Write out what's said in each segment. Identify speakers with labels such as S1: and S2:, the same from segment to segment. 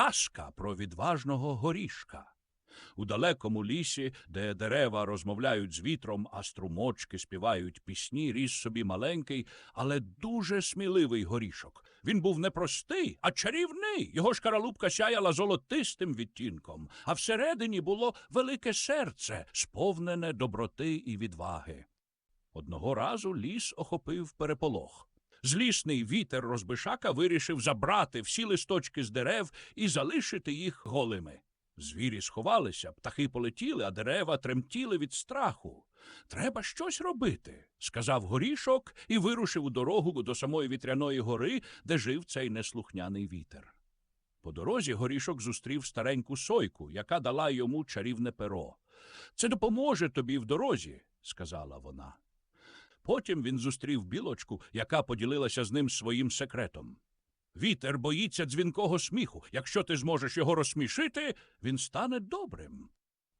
S1: казка про відважного горішка. У далекому лісі, де дерева розмовляють з вітром, а струмочки співають пісні, ріс собі маленький, але дуже сміливий горішок. Він був не простий, а чарівний. Його шкаралупка сяяла золотистим відтінком, а всередині було велике серце, сповнене доброти і відваги. Одного разу ліс охопив переполох. Злісний вітер розбишака вирішив забрати всі листочки з дерев і залишити їх голими. Звірі сховалися, птахи полетіли, а дерева тремтіли від страху. Треба щось робити, сказав горішок і вирушив у дорогу до самої вітряної гори, де жив цей неслухняний вітер. По дорозі горішок зустрів стареньку сойку, яка дала йому чарівне перо. Це допоможе тобі в дорозі, сказала вона. Потім він зустрів білочку, яка поділилася з ним своїм секретом. Вітер боїться дзвінкого сміху. Якщо ти зможеш його розсмішити, він стане добрим.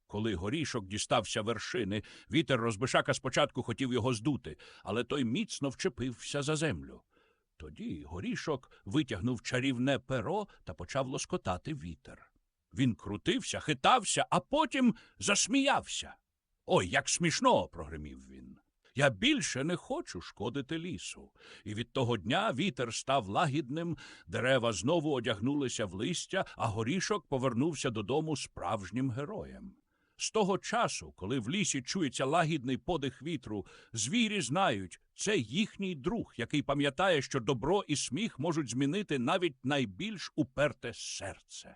S1: Коли горішок дістався вершини, вітер розбишака спочатку хотів його здути, але той міцно вчепився за землю. Тоді горішок витягнув чарівне перо та почав лоскотати вітер. Він крутився, хитався, а потім засміявся. Ой, як смішно. прогримів він. Я більше не хочу шкодити лісу. І від того дня вітер став лагідним, дерева знову одягнулися в листя, а горішок повернувся додому справжнім героєм. З того часу, коли в лісі чується лагідний подих вітру, звірі знають, це їхній друг, який пам'ятає, що добро і сміх можуть змінити навіть найбільш уперте серце.